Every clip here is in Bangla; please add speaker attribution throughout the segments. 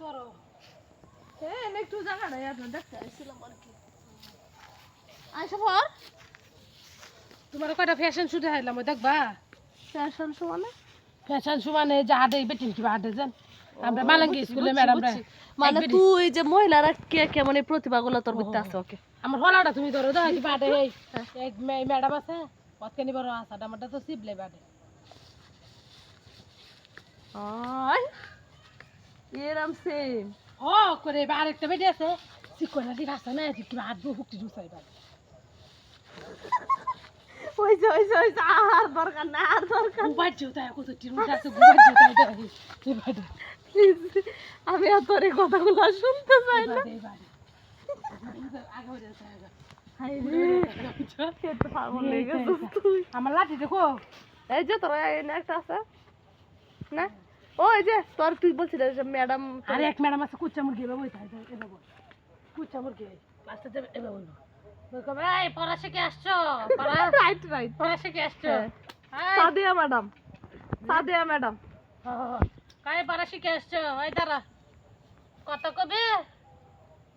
Speaker 1: তোরও
Speaker 2: হ্যাঁ একটু জায়গা নাই আপনার দেখতে আসছিলাম আর কি। আইসা পর।
Speaker 1: তোমার কয়টা ফ্যাশন শুটে হাইলাম ওই দেখবা?
Speaker 2: ফ্যাশন শো মানে?
Speaker 1: ফ্যাশন শু মানে যা হাটে বেটিন কিবা হাটে যান। আমরা মালাঙ্গি স্কুলে ম্যাডাম
Speaker 2: মানে তুই যে মহিলারা কে কেমন এই প্রতিভাগুলো তোর ভিতরে আছে ওকে?
Speaker 1: আমার হলাটা তুমি ধরো দাও কিবা হাটে এই এক ম্যাডাম আছে কতখানি বড় আসাটা আমারটা তো সিবলে বাটে।
Speaker 2: আয়। এরম সেম
Speaker 1: ও করে এবার আরেকটা বেটি আছে। চিকনা দি ভাষা না কিবা হাত বউ হুকটি বাড়ি
Speaker 2: ওই যে ওই যে ওই যে আর দরকার না আর দরকার
Speaker 1: গুবার যেতে কত টিরুটা আছে গুবার
Speaker 2: আমি আর তোর এই কথাগুলো শুনতে চাই না।
Speaker 1: আমার লাঠি দেখো।
Speaker 2: এই যে তোর একটা আছে। না? ওই যে তোর তুই বলছিস ম্যাডাম
Speaker 1: আরে এক ম্যাডাম আছে কুচ্চা মুরগি এবার বই থাকে বল। কুচ্চা মুরগি লাস্টে যাবে বলব বলবে এই পড়া শিখে আসছো পড়া?
Speaker 2: রাইট রাইট
Speaker 1: পড়া শিখে আসছো। এই,
Speaker 2: সাদিয়া ম্যাডাম সাদিয়া ম্যাডাম।
Speaker 1: কাই পড়া শিখে আসছো? ওই দাঁড়া। কত কবে?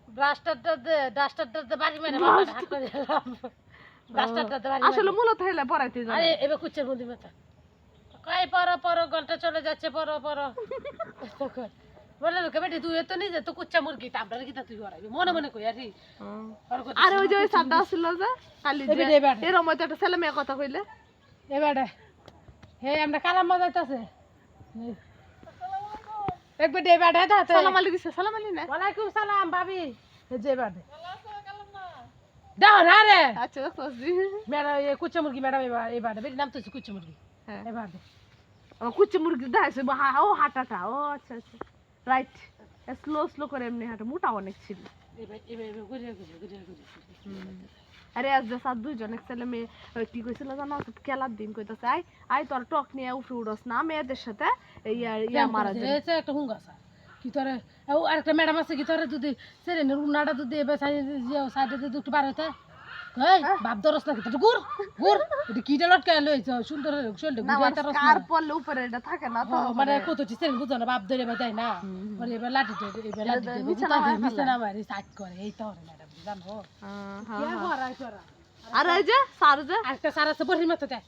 Speaker 1: ব্রাস্টারটা দে ডাস্টারটা দে বাড়ি মেরে হাত করে দিলাম ডাস্টারটা দে বাড়ি
Speaker 2: আসলে মূলত হইলে পড়াইতে
Speaker 1: আরে কুচ্চার মধ্যে মাথা। কাই পড়ো পড়ো ঘণ্টা চলে যাচ্ছে পড়ো পড়ো বলে লোকে বেটি তুই তো নিজে তো কুচ্চা মুরগি তা আমরা কি তুই করাবি মনে মনে কই আরে
Speaker 2: আর ওই যে সাদা কালি। একটা ছেলে মেয়ে কথা কইলে।
Speaker 1: এবারে হে আমরা কালাম
Speaker 2: সালাম
Speaker 1: ওয়ালাইকুম ভাবি। যে দাও না রে।
Speaker 2: আচ্ছা
Speaker 1: কুচ্চা মুরগি ম্যাডাম এবার বেটি নাম তো কুচ্চা মুরগি।
Speaker 2: হ্যাঁ। আমার কুচি মুরগি দেখাইছে ও হাঁটাটা ও আচ্ছা আচ্ছা। রাইট স্লো স্লো করে এমনি হাঁটা মোটা অনেক ছিল। আরে আজ যে সাত দুইজন এক ছেলে মেয়ে কি কইছিল জানো? খেলার দিন কইতাছে আই আই তোর টক নিয়ে উঠে উড়স না মেয়েদের সাথে ইয়া ইয়া মারা যায়।
Speaker 1: একটা হুঙ্গা স্যার কি তোরে ও আরেকটা ম্যাডাম আছে কি তোরে যদি সেরেনের উনাটা যদি এবার সাইডে দিয়ে সাইডে দিয়ে একটু বার হইতে এই বাপ দরস না কিন্তু গুর গুর এটা কিটা লটকে লইছ সুন্দর
Speaker 2: মানে
Speaker 1: রস
Speaker 2: পড়লে উপরে এটা থাকে না তো
Speaker 1: মানে কত না বাপ ধরে না। এবার লাঠি এবার লাঠি সাইড করে এই তো ম্যাডাম জানো?
Speaker 2: হ্যাঁ, হ্যাঁ, হ্যাঁ। আর ওই যে যে।
Speaker 1: আরেকটা সার আছে বড়ির মতো দেয়।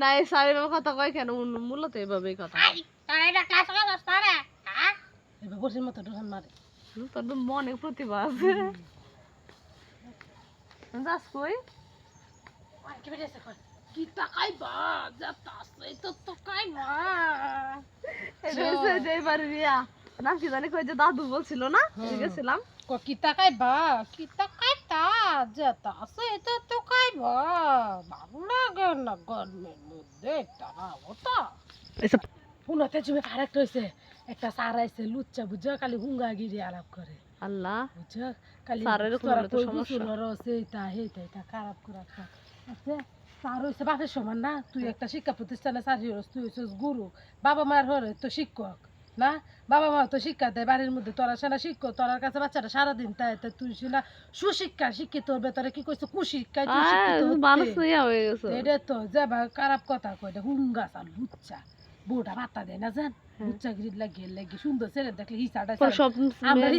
Speaker 2: না এই কথা কয় কেন? মূলত এইভাবেই কথা
Speaker 1: এবার মতো ডোহান মারে
Speaker 2: তোর তো মনে প্রতিভা আছে। যাস কই।
Speaker 1: কি বেরিয়েছে কই? কি টাকাই বা যা তাসে তো তো কাই না।
Speaker 2: এটা যে এবার রিয়া নাম কি জানি কই যে দাদু বলছিল না?
Speaker 1: হুম।
Speaker 2: গেছিলাম।
Speaker 1: ক টাকাই বা কি টাকাই তা যা তাসে তো বা। ভালো লাগে না গরমের মধ্যে টাকা ওটা
Speaker 2: এসব
Speaker 1: পুনতে জমে আরেকটা হয়েছে। একটা সার আইছে লুচ্চা বুঝা খালি হুঙ্গা গিরি আলাপ করে।
Speaker 2: আল্লাহ
Speaker 1: বুঝা খালি
Speaker 2: এরকম তো সমস্যা।
Speaker 1: হেইটা এটা খারাপ করে আচ্ছা স্যার হইছে বাপের সমান না? তুই একটা শিক্ষা প্রতিষ্ঠানে স্যার হইস তুই হইছিস গুরু। বাবা মায়ের হরে তো শিক্ষক না? বাবা মা তো শিক্ষা দেয় বাড়ির মধ্যে তোরা সেনা শিক্ষক তোরার কাছে বাচ্চারা সারাদিন তাই তুই সেনা সুশিক্ষা শিক্ষিত হবে তোরা কি কইছে কুশিক্ষায় তুই শিক্ষিত
Speaker 2: মানুষ হয়ে গেছে।
Speaker 1: এটা তো খারাপ কথা কইটা হুঙ্গা সাল লুচ্চা। বউটা ভাতা দেয় না জান? লুচ্চা গিরিট লাগিয়ে লাগিয়ে সুন্দর ছেলে দেখলে হিসাটা
Speaker 2: সব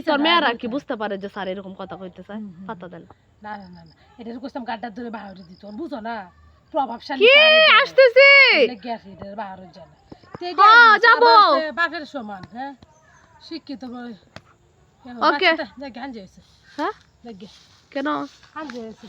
Speaker 2: তোর মেয়েরা কি বুঝতে পারে যে স্যার এরকম কথা কইতে চায় দেন
Speaker 1: না। না না না এটা কইতাম গাড্ডার ধরে বাহারে দিত। বুঝো না? প্রভাবশালী
Speaker 2: কি। আসতেছি!
Speaker 1: লেগে আছে এটা বাহারে যায় না
Speaker 2: হ্যাঁ, যাব।
Speaker 1: বাপের সমান হ্যাঁ? শিক্ষিত
Speaker 2: Okay.
Speaker 1: দেখে হাঞ্জে হয়েছে।
Speaker 2: হ্যাঁ? কেন?
Speaker 1: হাঞ্জে হয়েছে।